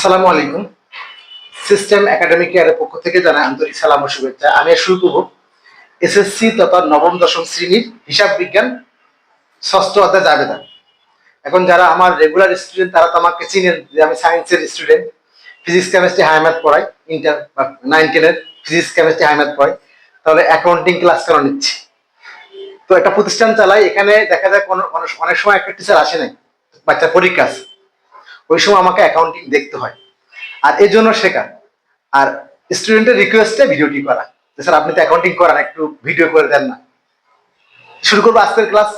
আসসালামু আলাইকুম। System academic কেয়ারের পক্ষ থেকে জানাই আন্তরিক সালাম ও শুভেচ্ছা। আমি শুরু করব এসএসসি তথা নবম, দশম শ্রেণির হিসাব বিজ্ঞান, ষষ্ঠ অধ্যায় জাবেদা। এখন যারা আমার রেগুলার স্টুডেন্ট তারা তো আমাকে চিনেন যে আমি সায়েন্সের student physics chemistry high math পড়াই ইন্টার নাইন টেনের ফিজিক্স কেমিস্ট্রি হাই ম্যাথ পড়াই। তাহলে অ্যাকাউন্টিং ক্লাস কেন নিচ্ছি? তো একটা প্রতিষ্ঠান চালাই, এখানে দেখা যায় কোনো অনেক সময় একটা টিচার আসে নাই, বাচ্চার পরীক্ষা আছে। ওই সময় আমাকে অ্যাকাউন্টিং দেখতে হয়। আর এই জন্য শেখা আর স্টুডেন্টের রিকোয়েস্টে ভিডিওটি করা। স্যার, আপনি তো অ্যাকাউন্টিং করান, একটু ভিডিও করে দেন না। শুরু করব আজকের ক্লাস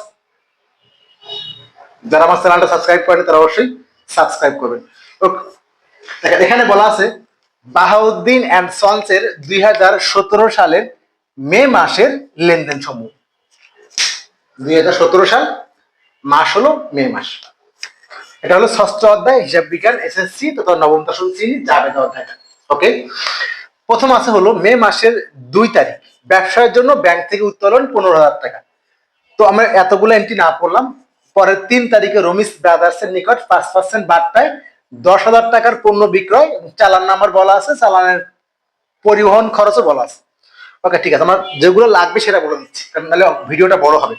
যারা আমার চ্যানেলটা সাবস্ক্রাইব করেন, তারা অবশ্যই সাবস্ক্রাইব করবেন। দেখেন, এখানে বলা আছে, বাহাউদ্দিন অ্যান্ড সন্সের দুই হাজার সতেরো সালের মে মাসের লেনদেন সমূহ দুই হাজার সতেরো সাল, মাস হলো মে মাস। এটা হলো ষষ্ঠ অধ্যায়, হিসাব বিজ্ঞান এসএসসি তথা নবম দশম শ্রেণি জাবেদা অধ্যায়টা। ওকে প্রথম আছে হলো মে মাসের দুই তারিখ। ব্যবসায়ের জন্য ব্যাংক থেকে উত্তোলন পনেরো হাজার টাকা। তো আমরা এতগুলো এন্ট্রি না পড়লাম। পরের তিন তারিখে রমিস ব্রাদার্সের নিকট পাঁচ পার্সেন্ট বার্তায় দশ হাজার টাকার পণ্য বিক্রয় চালান নাম্বার বলা আছে, চালানের পরিবহন খরচও বলা আছে। ওকে ঠিক আছে, আমার যেগুলো লাগবে সেটা বলে দিচ্ছি। কারণ নাহলে ভিডিওটা বড় হবে।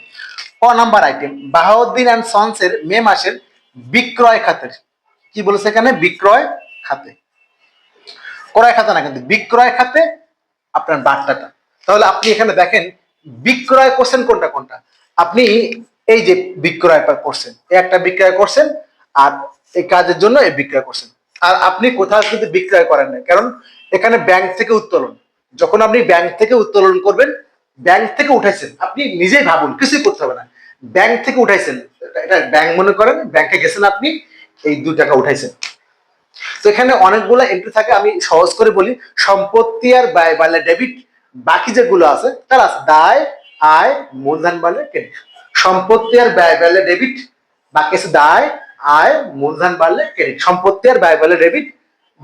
ক নাম্বার আইটেম বাহাউদ্দিন অ্যান্ড সন্সের মে মাসের বিক্রয় খাতের। কি বলেছে এখানে? বিক্রয় খাতে। ক্রয় খাতে না কিন্তু, বিক্রয় খাতে আপনার বার্তাটা। তাহলে আপনি এখানে দেখেন, বিক্রয় করছেন কোনটা কোনটা? আপনি এই যে বিক্রয় করছেন একটা বিক্রয় করছেন, আর এই কাজের জন্য এই বিক্রয় করছেন। আর আপনি কোথাও কিন্তু বিক্রয় করেন না, কারণ এখানে ব্যাংক থেকে উত্তোলন। যখন আপনি ব্যাংক থেকে উত্তোলন করবেন, ব্যাংক থেকে উঠেছেন, আপনি নিজেই ভাবুন, কিছুই করতে হবে না। ব্যাংক থেকে উঠাইছেন। এটা- ব্যাংক মনে করেন, ব্যাংকে গেছেন আপনি, এই দু টাকা উঠাইছেন। তো এখানে অনেকগুলো এন্ট্রি থাকে, আমি সহজ করে বলি। সম্পত্তি আর ব্যয় বাড়লে ডেবিট বাকি যেগুলো আছে, তারা দায়, আয়, মূলধন বাড়লে ক্রেডিট সম্পত্তি আর ব্যয় বাড়লে ডেবিট বাকি আছে দায়, আয়, মূলধন বাড়লে ক্রেডিট সম্পত্তি আর ব্যয় বাড়লে ডেবিট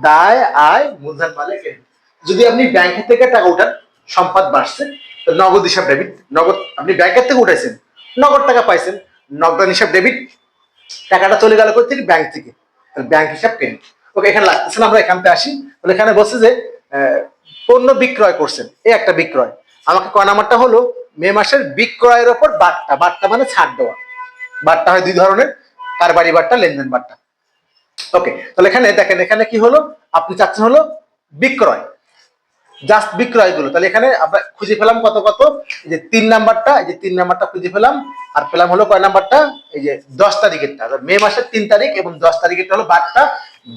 দায়, আয়, মূলধন বাড়লে ক্রেডিট যদি আপনি ব্যাংক থেকে টাকা উঠান, সম্পদ বাড়ছে নগদ হিসাব ডেবিট নগদ আপনি ব্যাংকের থেকে উঠাইছেন নগদ টাকা পাইছেন। নগদ হিসাব ডেবিট টাকাটা চলে গেল কোথা ব্যাংক থেকে। ব্যাংক হিসাব ক্রেডিট ওকে, এখানে লাগতেছে না, আমরা এখানতে আসি। তাহলে এখানে বলছে যে পণ্য বিক্রয় করছেন। এই একটা বিক্রয়। আমাকে ক নাম্বারটা হলো, মে মাসের বিক্রয়ের ওপর বার্তা বার্তা মানে ছাড় দেওয়া। বার্তা হয় দুই ধরনের কারবারি বার্তা লেনদেন বার্তা ওকে, তাহলে এখানে দেখেন, এখানে কি হলো? আপনি চাচ্ছেন হলো বিক্রয়। জাস্ট বিক্রয়গুলো। তাহলে এখানে আমরা খুঁজে পেলাম কত কত? যে তিন নাম্বারটা, এই যে তিন নাম্বারটা খুঁজে পেলাম। আর পেলাম হলো কয় নাম্বারটা? এই যে দশ তারিখেরটা। মে মাসের তিন তারিখ এবং দশ তারিখেরটা হলো বারটা।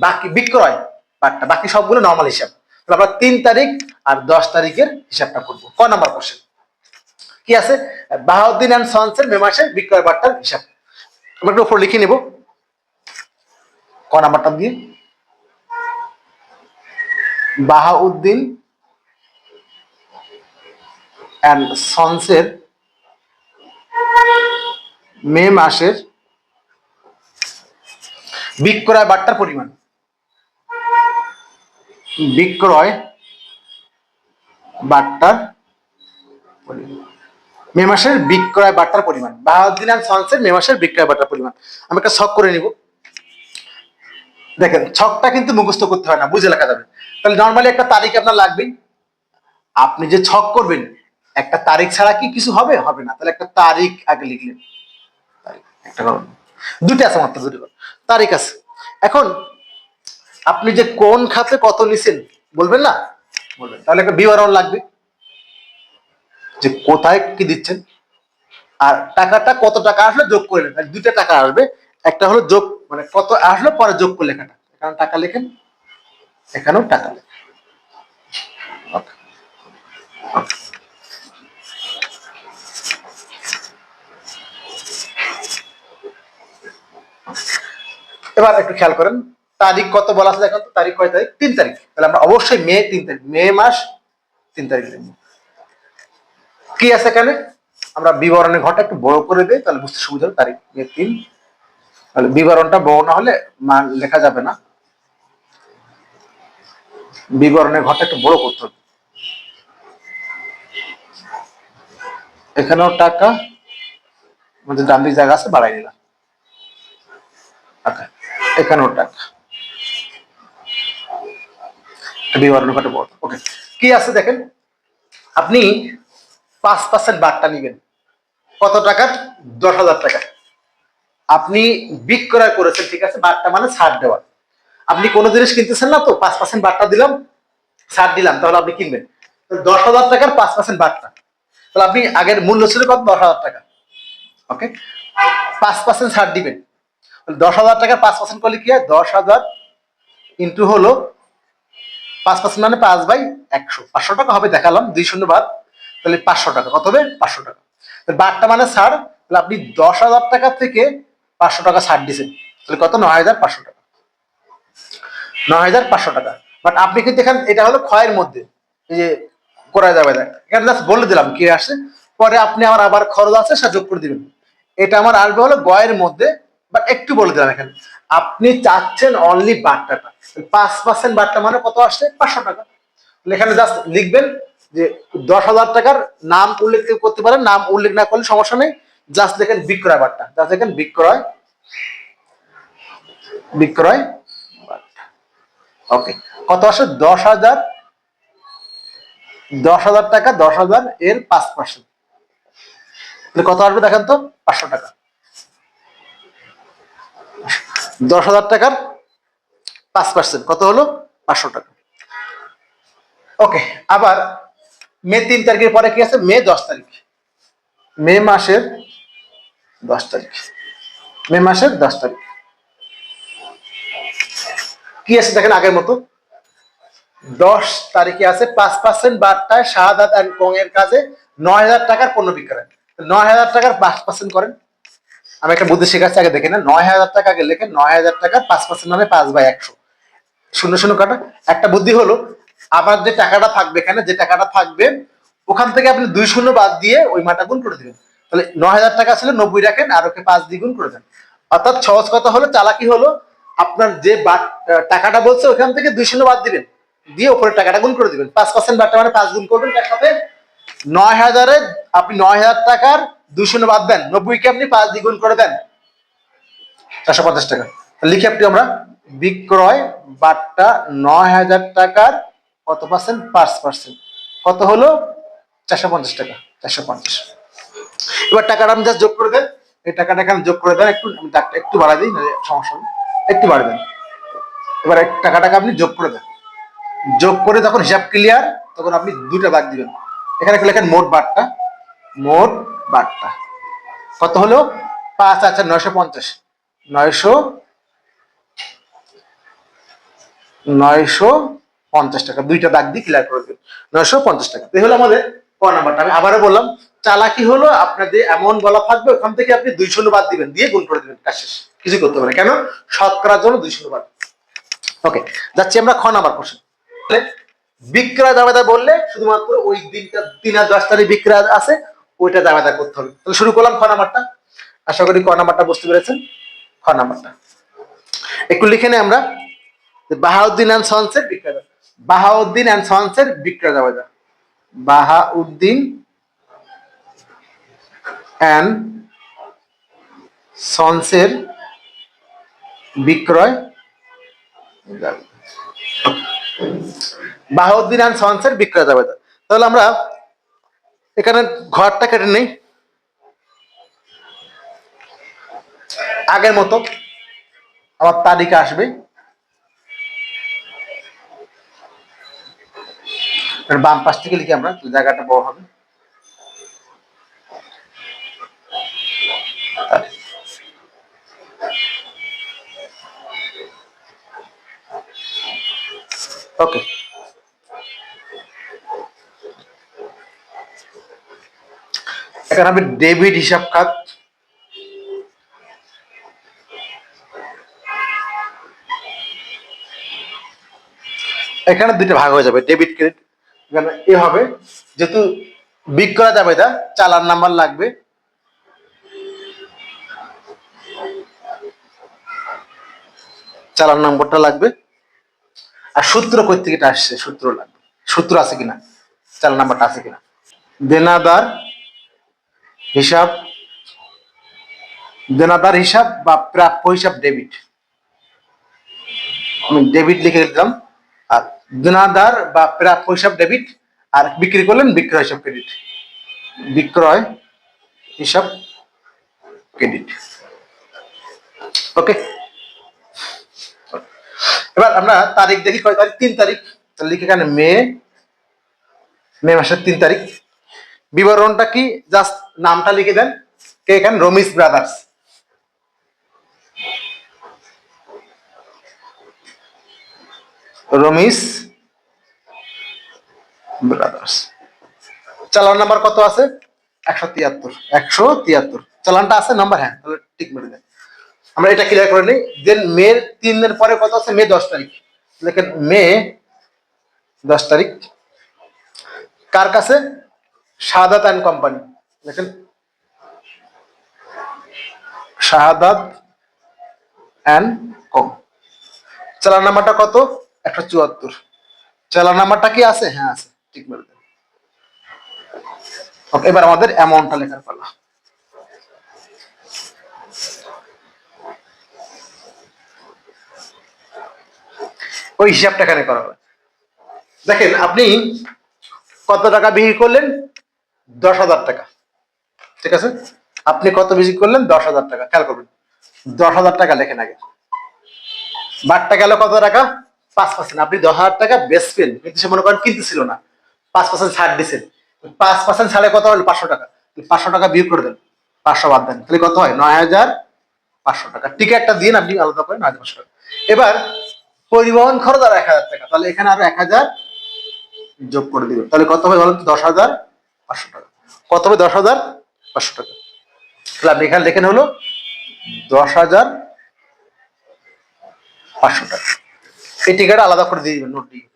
বাকি বিক্রয় বারটা। বাকি সবগুলো নর্মাল হিসাব। তাহলে আমরা তিন তারিখ আর দশ তারিখের হিসাবটা করব। ক নাম্বার কোশ্চেন কি আছে? বাহাউদ্দিন অ্যান্ড সন্সের মে মাসের বিক্রয় বার্তার হিসাব। আমরা একটু উপর লিখে নেব। ক নাম্বারটা দিয়ে? বাহাউদ্দিন অ্যান্ড সন্সের মে মাসের বিক্রয় বার্তার পরিমাণ। বিক্রয় বার্তার। মে মাসের বিক্রয় বার্তার পরিমাণ। বাহাউদ্দিন অ্যান্ড সন্সের মে মাসের বিক্রয় বার্তার পরিমাণ। আমি একটা ছক করে নিব। দেখেন, ছকটা কিন্তু মুখস্থ করতে হয় না, বুঝে লেখা যাবে। তাহলে নর্মালি একটা তারিখ আপনার লাগবেই। আপনি যে ছক করবেন একটা তারিখ ছাড়া কি কিছু হবে? হবে না। তাহলে একটা তারিখ আগে লিখলেন। একটা আছে মাত্র দুটো। তারিখ আছে। এখন আপনি যে কোন খাতে কত নিছেন, বলবেন না? বলবেন। তাহলে একটা বিবরণ লাগবে। যে কোথায় কি দিচ্ছেন। আর টাকাটা কত টাকা আসলে যোগ করে নেন দুইটা টাকা আসবে। একটা হলো যোগ মানে কত আসলো, পরে যোগ করে লেখাটা। এখানে টাকা লেখেন, এখানেও টাকা লেখেন. Okay. এবার একটু খেয়াল করেন, তারিখ কত বলা আছে দেখেন তারিখ কয় তারিখ? তিন তারিখ। তাহলে আমরা অবশ্যই মে তিন তারিখ, মে মাস তিন তারিখ লিখব কি আছে এখানে? আমরা বিবরণের ঘরটা একটু বড় করে দিই, তাহলে বুঝতে সুবিধা হবে, তারিখ, মে তিন। তাহলে বিবরণটা বড় না হলে মান লেখা যাবে না। বিবরণের ঘরটা একটু বড় করতে হবে। এখানেও টাকা, আমাদের ডান জায়গা আছে, বাড়াই নিলাম টাকা এখানেও টাকা কি আছে দেখেন? আপনি পাঁচ পার্সেন্ট বারটা নিবেন। কত টাকার? দশ হাজার টাকা। আপনি বিক্রয় করেছেন, ঠিক আছে? বারটা মানে ছাড় দেওয়া। আপনি কোনো জিনিস কিনতেছেন না তো? পাঁচ পার্সেন্ট বারটা দিলাম, ছাড় দিলাম, তাহলে আপনি কিনবেন। দশ হাজার টাকার পাঁচ পার্সেন্ট বারটা। তাহলে আপনি আগের মূল্য ছিল কত? দশ হাজার টাকা। ওকে পাঁচ পার্সেন্ট ছাড় দিবেন। দশ হাজার টাকার পাঁচ পার্সেন্ট করলে কি হয়? দশ হাজার ইন্টু হলো পাঁচ পার্সেন্ট মানে পাঁচ বাই একশো। পাঁচশো টাকা হবে, দেখালাম, দুই শূন্য বাদ, তাহলে পাঁচশো টাকা। কত হবে? পাঁচশো টাকা। তাহলে বারটা মানে ছাড়, তাহলে আপনি দশ হাজার টাকা থেকে পাঁচশো টাকা ছাড় দিয়েছেন। তাহলে কত? নয় হাজার পাঁচশো টাকা। নয় হাজার পাঁচশো টাকা। বাট আপনি কিন্তু এখানে, এটা হলো ক্ষয়ের মধ্যে। এই যে করা যাবে না এখানে জাস্ট বলে দিলাম, কি আসছে পরে আপনি আমার আবার খরচ আছে, সেটা যোগ করে দিবেন। এটা আমার আসবে হলো গয়ের মধ্যে বাট একটু বলে দিলাম এখানে। আপনি চাচ্ছেন অনলি বাট্টাটা পাঁচ পার্সেন্ট বাট্টা মানে কত আসছে? পাঁচশো টাকা। এখানে জাস্ট লিখবেন যে দশ হাজার টাকার নাম উল্লেখ করতে পারেন, নাম উল্লেখ না করলে সমস্যা নেই। জাস্ট দেখেন বিক্রয় বাট্টা জাস্ট দেখেন বিক্রয়। বিক্রয় ওকে কত আসে? দশ হাজার। দশ হাজার টাকা, দশ হাজার এর পাঁচ পার্সেন্ট কত আসবে দেখেন তো? পাঁচশো টাকা। দশ হাজার টাকার পাঁচ পার্সেন্ট কত হলো? পাঁচশো টাকা। ওকে, আবার মে তিন তারিখের পরে কি আছে? মে দশ তারিখ। মে মাসের দশ তারিখ। মে মাসের দশ তারিখ। কি আছে দেখেন আগের মতো? দশ তারিখে আছে পাঁচ পার্সেন্ট বার্তায় অ্যান্ড কং এর কাজে নয় হাজার টাকার পণ্য বিক্রয়। নয় হাজার টাকার পাঁচ পার্সেন্ট করেন। আমি একটা বুদ্ধি শেখাচ্ছি, আগে দেখে না নয় হাজার টাকা আগে লেখেন, নয় হাজার টাকা পাঁচ পার্সেন্ট মানে পাঁচ বাই একশো। শূন্য শূন্য কাটা। একটা বুদ্ধি হলো আবার যে টাকাটা থাকবে এখানে, যে টাকাটা থাকবে, ওখান থেকে আপনি দুই শূন্য বাদ দিয়ে ওই মাটা গুণ করে দিবেন। তাহলে নয় হাজার টাকা ছিল, নব্বই রাখেন, আর ওকে পাঁচ দিয়ে গুণ করে দেন। অর্থাৎ সহজ কথা হলো, চালাকি হলো, আপনার যে টাকাটা বলছে, ওখান থেকে দুই শূন্য বাদ দিবেন। দিয়ে ওপরে টাকাটা গুণ করে দিবেন। পাঁচ পার্সেন্ট বাটটা মানে পাঁচ গুণ করবেন তার নয় হাজারে, আপনি নয় হাজার টাকার শূন্য বাদ দেন নব্বইকে আপনি পাঁচ দ্বিগুণ করে দেন। চারশো পঞ্চাশ টাকা। লিখে আপনি আমরা বিক্রয় বাট্টা নয় হাজার টাকার কত পার্সেন্ট পাঁচ পার্সেন্ট কত হলো? চারশো পঞ্চাশ টাকা, চারশো পঞ্চাশ। এবার টাকাটা আপনি জাস্ট যোগ করে দেন। এই টাকাটা এখানে যোগ করে দেন, একটু আমি একটু বাড়াই দিই সমস্যা নেই একটু বাড়াই দেন। এবার টাকাটাকে আপনি যোগ করে দেন। যোগ করে যখন হিসাব ক্লিয়ার তখন আপনি দুটা বাদ দিবেন। এখানে লেখেন মোট বাট্টা। মোট বাট্টা কত হলো? পাঁচ আচ্ছা নয়শো পঞ্চাশ। নয়শো নয়শো পঞ্চাশ টাকা। দুইটা দাগ দিয়ে ক্লিয়ার করে দেবেন নয়শো পঞ্চাশ টাকা। এই হলো আমাদের ক নাম্বারটা। আমি আবারও বললাম, চালাকি হলো আপনাদের এমন বলা থাকবে ওখান থেকে আপনি দুই শূন্য বাদ দিবেন, দিয়ে গুণ করে দিবেন, কাজ শেষ। কিছু করতে পারে কেন? শতকরার জন্য দুই শূন্য বাদ ওকে, যাচ্ছি আমরা খ নাম্বার কোশ্চেন বিক্রয় দাবেদা বললে শুধুমাত্র ওই দিনটা তিন আর দশ তারিখ বিক্রয় আছে ওইটা দাবেদা করতে হবে। তাহলে শুরু করলাম খ নাম্বারটা। আশা করি ক নাম্বারটা বুঝতে পেরেছেন। খ নাম্বারটা। একটু লিখে নেই আমরা। বাহাউদ্দিন অ্যান্ড সন্সের বিক্রয় দাবেদা। বাহাউদ্দিন অ্যান্ড সন্সের বিক্রয় দাবেদা বাহাউদ্দিন অ্যান্ড সন্সের বিক্রয় বাহাউদ্দিন অ্যান্ড সন্সের বিক্রয় দাবেদা তাহলে আমরা এখানে ঘরটা কেটে নেই। আগের মতো আমার তালিকা আসবে। বাম পাশ থেকে লিখি আমরা জায়গাটা বড় হবে। ওকে। এখানে হবে ডেবিট হিসাব খাত এখানে দুইটা ভাগ হয়ে যাবে, ডেবিট, ক্রেডিট। এখানে এ হবে, যেহেতু বিক্রয় যাবে এটা, চালান নাম্বার লাগবে। চালান নম্বরটা লাগবে। আর সূত্র কই থেকে এটা আসছে? সূত্র লাগবে। সূত্র আছে কিনা? চালান নাম্বারটা আছে কিনা? দেনাদার হিসাব, দেনাদার হিসাব বা প্রাপ্য হিসাব ডেবিট আমি ডেবিট লিখে দিলাম। আর দেনাদার বা প্রাপ্য হিসাব ডেবিট আর বিক্রি করলেন বিক্রয় হিসাব ক্রেডিট বিক্রয় হিসাব ক্রেডিট ওকে এবার আমরা তারিখ দেখি, কয় তারিখ? তিন তারিখ। লিখে এখানে মে মে মাসের তিন তারিখ। বিবরণটা কি? জাস্ট নামটা লিখে দেন। কে এখানে? রমিস ব্রাদার্স রমিস ব্রাদার্স চালান নাম্বার কত আছে? একশো তিয়াত্তর। একশো তিয়াত্তর। চালানটা আছে? নাম্বার হ্যাঁ তাহলে ঠিক মেরে দেন। আমরা এটা ক্লিয়ার করে নিই। দেন মে তিন দিন পরে কত আছে? মে দশ তারিখ। লেখেন মে দশ তারিখ। কার কাছে? Shahadat and company. লেখেন শাহাদাত অ্যান্ড কম। চালান নাম্বারটা কত? একশো চুয়াত্তর। চালান নাম্বারটা কি আছে? হ্যাঁ আছে। ঠিক বলে দেন। ওকে এবার আমাদের অ্যামাউন্টটা লেখার পালা। ওই হিসাবটা এখানে করা হবে। দেখেন, আপনি কত টাকা বিক্রি করলেন? দশ হাজার টাকা। ঠিক আছে? আপনি কত বিক্রি করলেন? দশ হাজার টাকা। খেয়াল করবেন। দশ হাজার টাকা লেখেন আগে। বাটটা গেল কত টাকা? পাঁচ পার্সেন্ট আপনি দশ হাজার টাকা বেচবেন কিন্তু সে মনে করেন কিনতেছিল না। পাঁচ পার্সেন্ট ছাড় দিচ্ছেন পাঁচ পার্সেন্ট ছাড়ে কত হলো? পাঁচশো টাকা। পাঁচশো টাকা বিয়োগ করে দেন। পাঁচশো বাদ দেন। তাহলে কত হয়? নয় হাজার পাঁচশো টাকা। টিকে একটা দিন, আপনি আলাদা করেন, নয় হাজার পাঁচশো টাকা। এবার পরিবহন খরচ আর এক হাজার টাকা। তাহলে এখানে আরও এক হাজার যোগ করে দিবেন। তাহলে কত হবে বলেন? দশ হাজার পাঁচশো টাকা। কত হবে? দশ হাজার পাঁচশো টাকা। তাহলে আপনি এখানে লেখেন হলো দশ হাজার পাঁচশো টাকা। এই টিকাটা আলাদা করে দিয়ে দিবেন নোট দিয়ে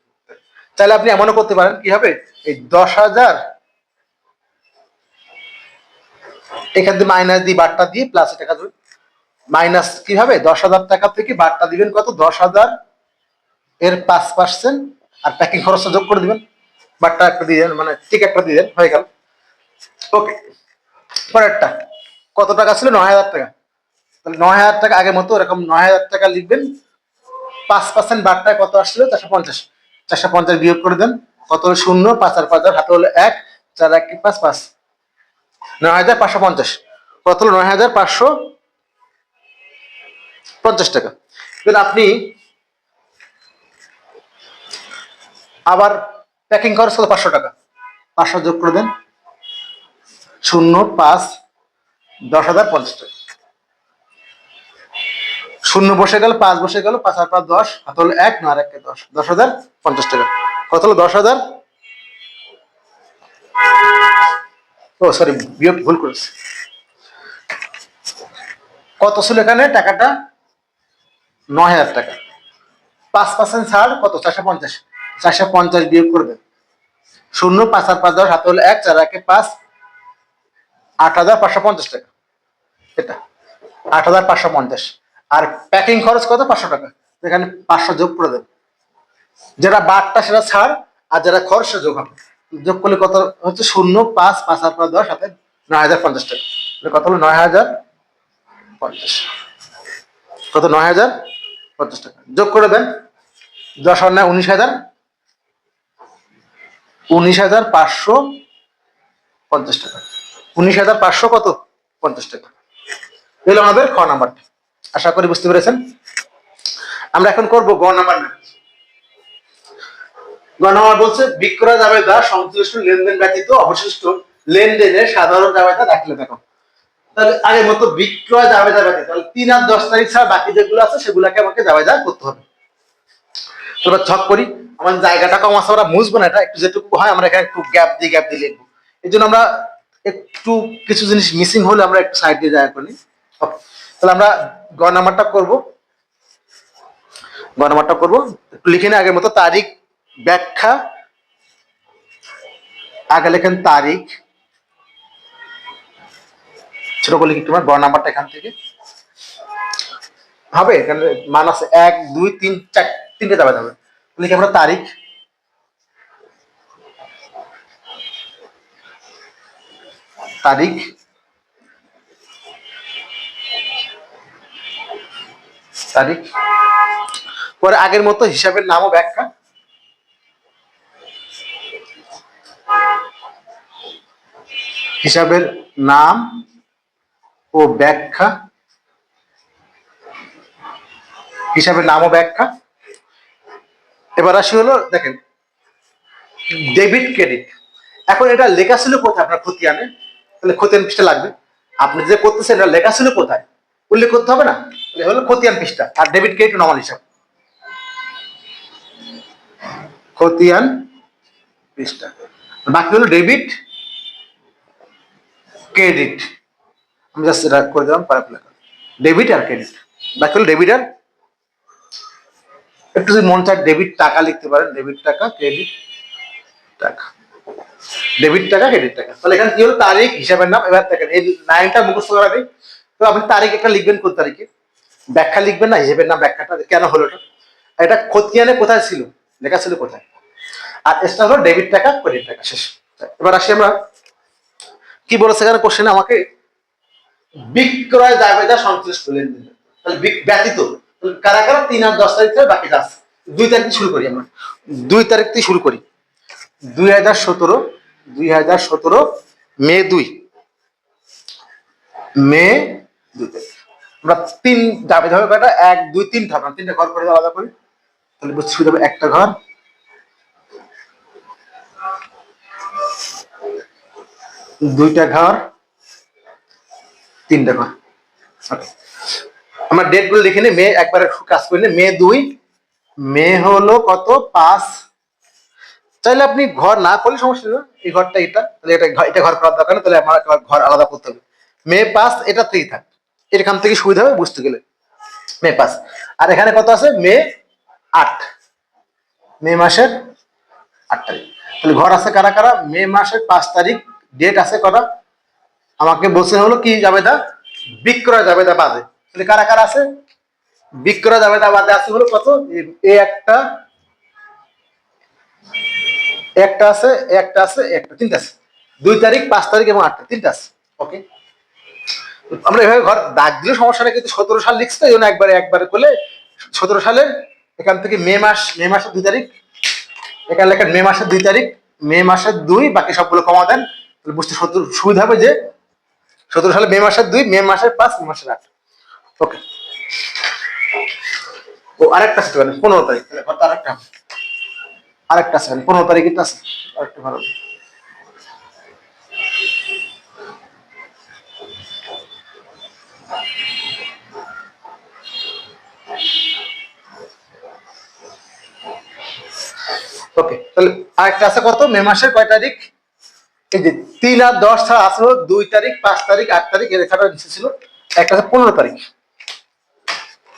তাহলে আপনি এমনও করতে পারেন, কি হবে? এই দশ হাজার এখান থেকে মাইনাস দিয়ে বারটা দিয়ে প্লাস টাকা দেবেন। মাইনাস কি হবে? দশ হাজার টাকা থেকে বারটা দিবেন কত? দশ হাজার এর পাঁচ পার্সেন্ট আর প্যাকিং খরচটা যোগ করে দিবেন। বারটা একটা দিয়ে দেন মানে ঠিক একটা দিয়ে দেন, হয়ে গেল। ওকে পরেরটা। কত টাকা ছিল? নয় হাজার টাকা। তাহলে নয় হাজার টাকা আগের মতো এরকম নয় হাজার টাকা লিখবেন। পাঁচ পার্সেন্ট বারটায় কত আসছিল? চারশো পঞ্চাশ। চারশো পঞ্চাশ বিয়োগ করে দেন। কত হলো? শূন্য। পাঁচ আর পাঁচ হাতে হলো এক। চার এক পাঁচ পাঁচ। নয় হাজার পাঁচশো পঞ্চাশ। কত হলো? নয় হাজার পাঁচশো পঞ্চাশ টাকা। এবার আপনি আবার প্যাকিং খরচ কত পাঁচশো টাকা। পাঁচশো যোগ করে দেন। শূন্য পাঁচ দশ হাজার পঞ্চাশ টাকা। শূন্য বসে গেল, পাঁচ বসে গেল, পাঁচ আর পাঁচ দশ, হাত হলো এক নয় আর এক দশ। দশ হাজার পঞ্চাশ টাকা। কত হলো? দশ হাজার? ও সরি বিয়োগ ভুল করেছি। কত ছিল এখানে? টাকাটা? নয় হাজার টাকা। পাঁচ পার্সেন্ট ছাড় কত? চারশো পঞ্চাশ। চারশো পঞ্চাশ বিয়োগ করবে। শূন্য, পাঁচ আর পাঁচ দশ, হাত হলো এক, চার একে পাঁচ। আট হাজার পাঁচশো পঞ্চাশ টাকা। এটা, আট হাজার পাঁচশো পঞ্চাশ। আর প্যাকিং খরচ কত? পাঁচশো টাকা। এখানে পাঁচশো যোগ করে দেবে। যেটা বারটা সেটা ছাড়, আর যেটা খরচ যোগ হবে। যোগ করলে কত হচ্ছে? শূন্য, পাঁচ পাঁচ আর পাঁচ, দশ হাতে নয় হাজার পঞ্চাশ টাকা। কত হলো নয় হাজার পঞ্চাশ। কত? নয় হাজার পঞ্চাশ টাকা। যোগ করে দেন। দশ আর নয় উনিশ হাজার। উনিশ হাজার পাঁচশো পঞ্চাশ টাকা। উনিশ হাজার পাঁচশো কত? পঞ্চাশ টাকা। এলো আমাদের খ নাম্বারটা। আশা করি বুঝতে পেরেছেন? আমরা এখন করব গ নাম্বার গ নাম্বার বলছে, বিক্রয় সংশ্লিষ্ট লেনদেন ব্যতীত অবশিষ্ট লেনদেনের সাধারণ দাখিলে দেখো। তাহলে মতো বিক্রয় জাবেদা ব্যতীত, তাহলে তিন আর দশ তারিখ ছাড়া বাকি যেগুলো আছে, সেগুলোকে আমাকে জাবেদা করতে হবে। তোমরা ছক করি, আমার জায়গাটা কম আছে, আমরা মুছবো না, এটা একটু যেটুকু হয়, আমরা এখানে একটু গ্যাপ দিয়ে গ্যাপ দিয়ে লিখব। এই জন্য আমরা একটু কিছু জিনিস মিসিং হলে আমরা একটু সাইড দিয়ে জায়গা করি। তাহলে আমরা গ নাম্বারটা করব। গ নাম্বারটা করব। একটু লিখে নিই আগের মতো তারিখ, ব্যাখ্যা। আগে লেখেন তারিখ। ছোট করে লিখি তোমার গ নাম্বারটা এখান থেকে। হবে? এখানে মান আছে এক, দুই, তিন, চার, তিনটে যাবে যাবে লিখে আমরা তারিখ। তারিখ? তারিখ? পরে আগের মতো হিসাবের নাম ও ব্যাখ্যা। হিসাবের নাম ও ব্যাখ্যা। হিসাবের নাম ও ব্যাখ্যা। এবার আসি হলো, দেখেন, ডেবিট ক্রেডিট। এখন এটা লেখা ছিল কোথায় আপনার খতিয়ানে? তাহলে খতিয়ান পৃষ্ঠা লাগবে। আপনি যে করতেছেন, এটা লেখা ছিল কোথায়? উল্লেখ করতে হবে না? হলো খতিয়ান পৃষ্ঠা, আর ডেবিট ক্রেডিট নর্মাল হিসাব। খতিয়ান পৃষ্ঠা। বাকি হলো ডেবিট ক্রেডিট আমি জাস্ট এটা করে দিলাম ডেবিট আর ক্রেডিট বাকি হলো ডেবিট আর একটু যদি মন চায় ডেবিট টাকা লিখতে পারেন। ডেবিট টাকা ক্রেডিট টাকা। ডেবিট টাকা, ক্রেডিট টাকা। তাহলে এখানে কি হলো? তারিখ, হিসাবের নাম, এবার দেখেন, এই লাইনটা মুখস্থ করা নেই। তো আপনি তারিখ একটা লিখবেন কোন তারিখে? ব্যাখ্যা লিখবেন না, হিসেবের নাম, ব্যাখ্যাটা, কেন হলো এটা? এটা খতিয়ানে কোথায় ছিল? লেখা ছিল কোথায়? আর এক্সট্রা হলো ডেবিট টাকা, ক্রেডিট টাকা, শেষ। এবার আসি আমরা। কি বলেছে এখানে কোশ্চেনে আমাকে বিক্রয় দাবিদা সংশ্লিষ্ট লেনদেন। তাহলে বিক- ব্যতীত। কারা কারা? তিন আর দশ তারিখ থেকে বাকিটা আছে। দুই তারিখ শুরু করি আমরা। দুই তারিখ থেকে শুরু করি। দুই হাজার সতেরো, দুই হাজার সতেরো, মে দুই। মে দুই তারিখ আমরা তিন দাবি হবে কয়টা এক, দুই, তিন থাকলাম তিনটা ঘর করে আলাদা করি। তাহলে বুঝতে একটা ঘর। দুইটা ঘর, তিনটা ঘর. আমরা ডেটগুলো লিখে নিই। মে একবারে কাজ করে মে দুই। মে হলো কত? পাঁচ। চাইলে আপনি ঘর না করলে সমস্যা নেই। এই ঘরটা এটা, তাহলে এটা এটা ঘর করার দরকার তাহলে আমার ঘর আলাদা করতে হবে। মে পাস এটা থেকেই থাক। এখান থেকে সুবিধা হবে বুঝতে গেলে। মে পাস আর এখানে কত আছে? মে আট। মে মাসের আট তারিখ। তাহলে ঘর আছে কারা কারা? মে মাসের পাঁচ তারিখ ডেট আছে কটা? আমাকে বলছে হলো কি যাবে জাবেদা? বিক্রয় যাবে জাবেদা বাদে। তাহলে কারা কারা আছে? বিক্রয় জাবেদা বাদে আছে হলো কত? এ একটা একটা আছে একটা আছে, একটা, তিনটা আছে। দুই তারিখ, পাঁচ তারিখ এবং আট তারিখ, তিনটা আছে। ওকে আমরা এভাবে ঘর দাগ দিলে সমস্যা নেই, কিন্তু সতেরো সাল লিখছি তো জন্য একবারে একবারে করলে সতেরো সালের এখান থেকে মে মাস, মে মাসের দুই তারিখ, এখানে লেখেন মে মাসের দুই তারিখ, মে মাসের দুই, বাকি সবগুলো কমা দেন, তাহলে বুঝতে সুবিধা হবে যে সতেরো সালে মে মাসের দুই, মে মাসের পাঁচ, মে মাসের আট। ওকে ও আরেকটা পনেরো তারিখ, তাহলে ঘরটা আরেকটা। আরেকটা আছে, পনেরো তারিখেরটা আছে। আরেকটা ভালো। ওকে তাহলে আরেকটা আছে কত? মে মাসের কয় তারিখ? এই যে তিন আর দশ ছাড়া দুই তারিখ, পাঁচ তারিখ, আট তারিখ নিচে ছিল। একটা আছে পনেরো তারিখ।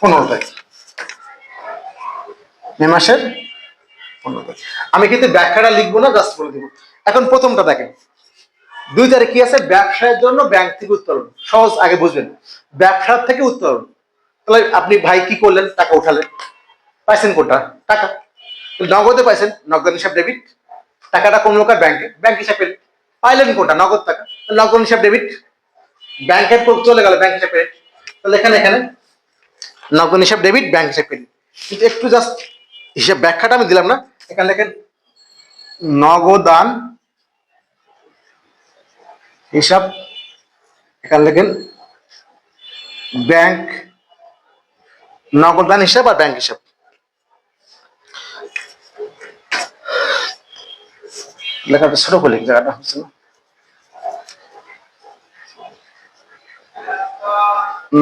পনেরো তারিখ। মে মাসের তারিখ আমি কিন্তু ব্যাখ্যাটা লিখব না জাস্ট বলে দেবো। এখন প্রথমটা দেখেন। দুই তারিখ কি আছে? ব্যবসায়ের জন্য ব্যাংক থেকে উত্তোলন। সহজ, আগে বুঝবেন। ব্যবসার থেকে উত্তোলন। তাহলে আপনি ভাই কি করলেন? টাকা উঠালেন। পাইছেন কোনটা? টাকা। নগদে পাইছেন? নগদ হিসাব ডেবিট টাকাটা কোন লোকের? ব্যাংকে ব্যাংক হিসাবে পাইলেন কোনটা? নগদ টাকা। নগদ হিসাব ডেবিট ব্যাংকের চলে গেল ব্যাংক হিসাব তাহলে এখানে এখানে। নগদ হিসাব ডেবিট ব্যাংক হিসাব পেলেন কিন্তু একটু জাস্ট হিসাব ব্যাখ্যাটা আমি দিলাম না। এখানে লেখেন নগদান, হিসাব, এখানে লেখেন ব্যাংক, নগদান হিসাব আর ব্যাংক হিসাব। লেখাটা ছোট করে জায়গাটা হচ্ছে না।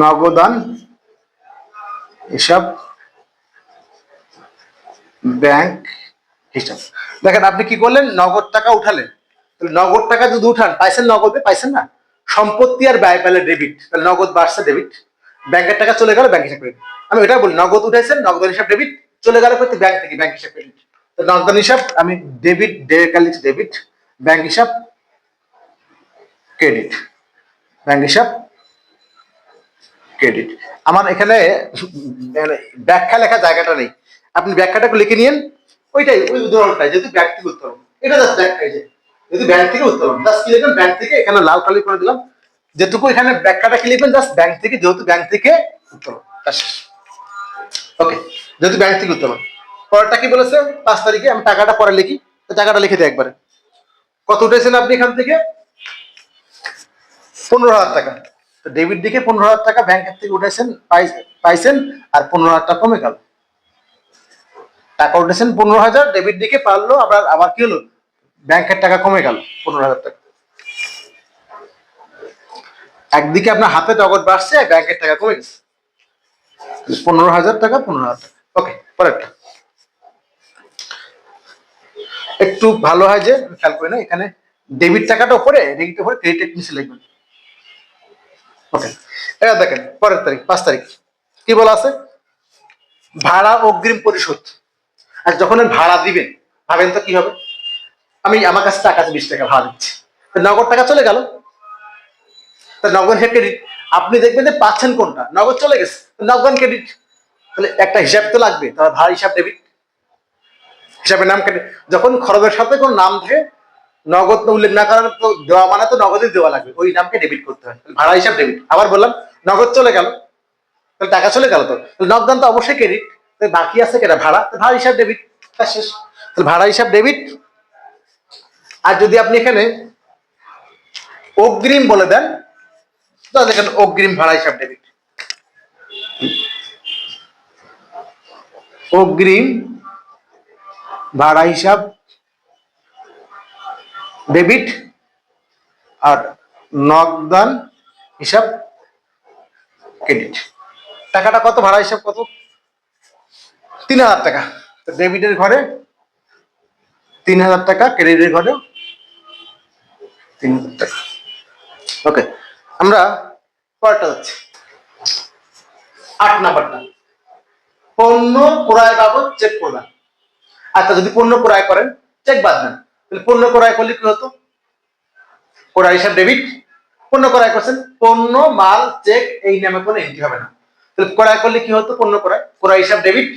নগদান, হিসাব, ব্যাংক দেখেন, আপনি কি করলেন? নগদ টাকা উঠালেন। তাহলে নগদ টাকা যদি উঠান, পাইছেন নগদে পাইছেন না? সম্পত্তি আর ব্যয় পেলে ডেবিট তাহলে নগদ বাড়ছে ডেবিট ব্যাংকের টাকা চলে গেল, ব্যাংক হিসাব ক্রেডিট আমি এটা বলি, নগদ উঠাইছেন নগদ হিসাব ডেবিট চলে গেল করতে ব্যাংক থেকে ব্যাংক হিসাব ক্রেডিট তো নগদ হিসাব, আমি ডেবিট ডেবিট ব্যাংক হিসাব ক্রেডিট ব্যাংক হিসাব ক্রেডিট আমার এখানে ব্যাখ্যা লেখা জায়গাটা নেই। আপনি ব্যাখ্যাটা লিখে নিন ওইটাই, ওই উদাহরণটাই, যেহেতু ব্যাংক থেকে উত্তোলন। এটা জাস্ট ব্যাখ্যাই যে, যেহেতু ব্যাংক থেকে উত্তোলন জাস্ট কি লিখবেন ব্যাংক থেকে এখানে লাল কালি করে দিলাম, যেটুকু এখানে ব্যাখ্যাটা কি লিখবেন জাস্ট ব্যাংক থেকে, যেহেতু ব্যাংক থেকে উত্তোলন ওকে যেহেতু ব্যাংক থেকে উত্তোলন। পরেরটা কি বলেছে? পাঁচ তারিখে, আমি টাকাটা পরে লিখি টাকাটা লিখে দিই একবারে। কত উঠেছেন আপনি এখান থেকে? পনেরো হাজার টাকা। তো ডেবিট দিকে পনেরো হাজার টাকা ব্যাংকের থেকে উঠেছেন পাইছেন, আর পনেরো হাজার টাকা কমে গেল। টাকা উঠেছেন পনেরো হাজার ডেবিট দিকে পারল, আবার আবার কি হলো? ব্যাংকের টাকা কমে গেল, পনেরো হাজার টাকা। একদিকে আপনার হাতে নগদ বাড়ছে ব্যাংকের টাকা কমে গেছে। পনেরো হাজার টাকা, পনেরো হাজার টাকা। ওকে পরেরটা। একটু ভালো হয় যে খেয়াল করি না, এখানে ডেবিট টাকাটা উপরে ডেবিট উপরে ক্রেডিট নিচে লিখবেন। ওকে এবার দেখেন, পরের তারিখ, পাঁচ তারিখ। কি বলা আছে? ভাড়া অগ্রিম পরিশোধ। আর যখন ভাড়া দিবেন, ভাবেন তো কি হবে? আমি আমার কাছে টাকা আছে, বিশ টাকা ভাড়া দিচ্ছি। তো নগদ টাকা চলে গেল। তা নগদ ক্রেডিট আপনি দেখবেন যে পাচ্ছেন কোনটা? নগদ চলে গেছে। নগদ ক্রেডিট তাহলে একটা হিসাব তো লাগবে, তাহলে ভাড়া, হিসাব ডেবিট হিসাবের নাম কেটে যখন খরচের সাথে কোনো নাম থাকে, নগদ উল্লেখ না করার তো দেওয়া মানে তো নগদই দেওয়া লাগবে। ওই নামকে ডেবিট করতে হয়। ভাড়া, হিসাব ডেবিট আবার বললাম, নগদ চলে গেল। তাহলে টাকা চলে গেল তো? নগদান তো অবশ্যই ক্রেডিট বাকি আছে কেনা ভাড়া? ভাড়া হিসাব ডেবিট শেষ। তাহলে ভাড়া হিসাব ডেবিট আর যদি আপনি এখানে অগ্রিম বলে দেন, তাহলে এখানে অগ্রিম ভাড়া হিসাব ডেবিট অগ্রিম ভাড়া হিসাব ডেবিট আর নগদান হিসাব ক্রেডিট টাকাটা কত? ভাড়া হিসাব কত? তিন হাজার টাকা। তো ডেবিটের ঘরে তিন হাজার টাকা ক্রেডিটের ঘরে তিন হাজার টাকা। ওকে আমরা পরেরটা যাচ্ছি। আট নাম্বারটা। পণ্য ক্রয় বাবদ চেক প্রদান আচ্ছা যদি পণ্য ক্রয় করেন চেক বাদ দেন। তাহলে পণ্য ক্রয় করলে কি হতো? ক্রয় হিসাব ডেবিট পণ্য ক্রয় করছেন, পণ্য, মাল চেক এই নামে কোনো এন্ট্রি হবে না। তাহলে ক্রয় করলে কি হতো? পণ্য ক্রয়। ক্রয় হিসাব ডেবিট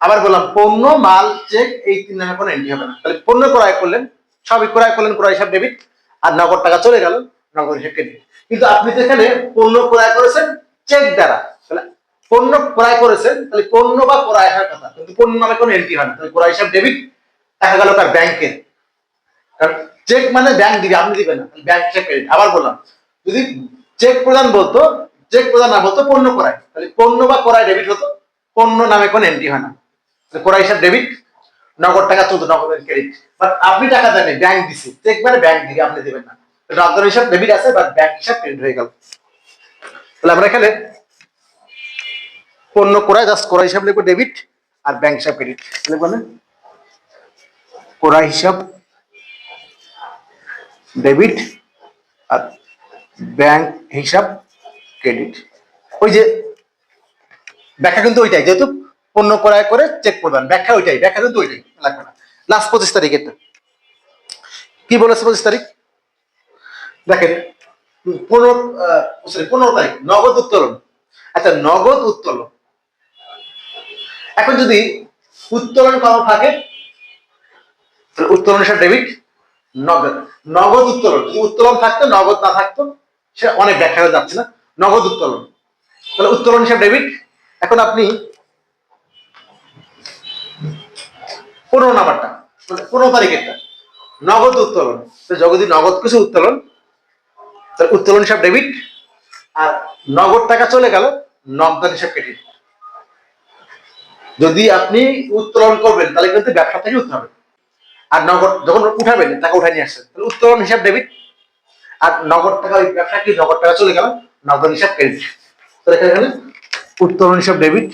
আবার বললাম, পণ্য, মাল, চেক, এই তিন নামে কোনো এন্ট্রি হবে না। তাহলে পণ্য ক্রয় করলেন, সবই ক্রয় করলেন, ক্রয় হিসাব ডেবিট আর নগদ টাকা চলে গেল, নগদ হিসাব ক্রেডিট কিন্তু আপনি তো এখানে পণ্য ক্রয় করেছেন চেক দ্বারা। তাহলে পণ্য ক্রয় করেছেন, তাহলে পণ্য বা ক্রয় হওয়ার কথা। কিন্তু পণ্য নামে কোনো এন্ট্রি হয় না। তাহলে ক্রয় হিসাব ডেবিট দেখা গেল তার ব্যাংকের কারণ চেক মানে ব্যাংক দিবে, আপনি দিবেন না। ব্যাংক হিসাব ক্রেডিট আবার বললাম, যদি চেক প্রদান বলতো চেক প্রদান না বলতো, পণ্য ক্রয়। তাহলে পণ্য বা ক্রয় ডেবিট হতো, পণ্য নামে কোনো এন্ট্রি হয় না। ক্রয় হিসাব ডেবিট নগদ টাকা চলতো নগদ ক্রেডিট বাট আপনি টাকা দেন ব্যাংক দিছে। চেক মানে ব্যাংক দিবে আপনি দিবেন না। নগদ হিসাব ডেবিট আছে বাট ব্যাংক হিসাব ক্রেডিট হয়ে গেল। তাহলে আমরা এখানে পণ্য ক্রয় জাস্ট ক্রয় হিসাব লিখব ডেবিট আর ব্যাংক হিসাব ক্রেডিট লিখব না ক্রয় হিসাব ডেবিট আর ব্যাংক হিসাব ক্রেডিট ওই যে ব্যাখ্যা কিন্তু ওইটাই, যেহেতু পণ্য ক্রয় করে চেক প্রদান ব্যাখ্যা ওইটাই, ব্যাখ্যা কিন্তু ওইটাই, লাগবে না। লাস্ট পঁচিশ তারিখ এটা। কি বলেছে পঁচিশ তারিখ? দেখেন পনেরো সরি পনেরো তারিখ, নগদ উত্তোলন। আচ্ছা নগদ উত্তোলন। এখন যদি উত্তোলন কম থাকে উত্তোলন হিসাব ডেবিট নগদ। নগদ উত্তোলন, যদি উত্তোলন থাকতো, নগদ না থাকতো, সে অনেক ব্যাখ্যা হয়ে যাচ্ছে না। নগদ উত্তোলন। তাহলে উত্তোলন হিসাব ডেবিট এখন আপনি পনেরো নাম্বারটা মানে পনেরো তারিখেরটা। নগদ উত্তোলন। তো যদি নগদ কিছু উত্তোলন তাহলে উত্তোলন হিসাব ডেবিট আর নগদ টাকা চলে গেল নগদান হিসাব ক্রেডিট যদি আপনি উত্তোলন করবেন, তাহলে কিন্তু ব্যবসা থেকে উঠতে হবে। আর নগদ যখন উঠাবেন, টাকা উঠাই নিয়ে আসছেন, তাহলে উত্তোলন হিসাব ডেবিট আর নগদ টাকা, ওই ব্যবসা কি? নগদ টাকা চলে গেল, নগদ হিসাব ক্রেডিট তাহলে উত্তোলন হিসাব ডেবিট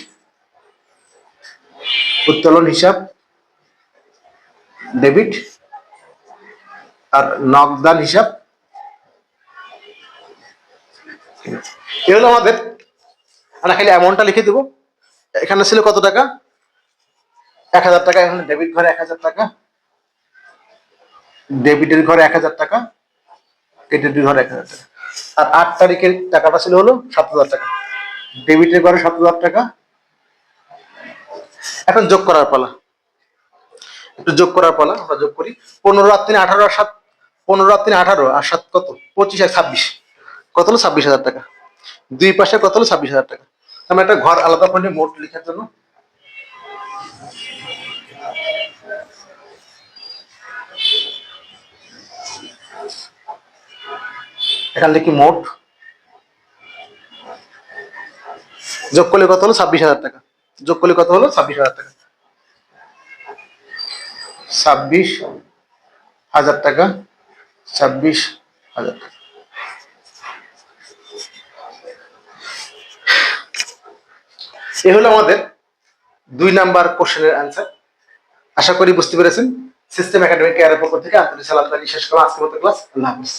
উত্তোলন হিসাব ডেবিট আর নগদান হিসাব। এ হলো আমাদের। আমরা খালি অ্যামাউন্টটা লিখে দেবো। এখানে ছিল কত টাকা? এক হাজার টাকা, এখানে ডেবিট ঘরে এক হাজার টাকা। ডেবিটের ঘরে এক হাজার টাকা ক্রেডিটের ঘরে এক হাজার টাকা। আর আট তারিখের টাকাটা ছিল হলো সাত হাজার টাকা। ডেবিটের ঘরে সাত হাজার টাকা। এখন যোগ করার পালা। একটু যোগ করার পালা আমরা যোগ করি। পনেরো আর তিন আঠারো আর সাত, পনেরো আর তিন আঠারো আর সাত কত? পঁচিশ আর ছাব্বিশ। কত হলো? ছাব্বিশ হাজার টাকা। দুই পাশে কত হলো? ছাব্বিশ হাজার টাকা। আমি একটা ঘর আলাদা করে মোট লেখার জন্য। এখান থেকে মোট? যোগ করলে কত হলো? ছাব্বিশ হাজার টাকা। যোগ করলে কত হলো? ছাব্বিশ হাজার টাকা। ছাব্বিশ হাজার টাকা, ছাব্বিশ হাজার টাকা। এ হলো আমাদের দুই নাম্বার কোশ্চেনের অ্যান্সার আশা করি বুঝতে পেরেছেন। সিস্টেম একাডেমিক কেয়ারের পক্ষ থেকে আন্তরিক সালাম শেষ করলাম। আজকের মতো ক্লাস আল্লাহ হাফিজ।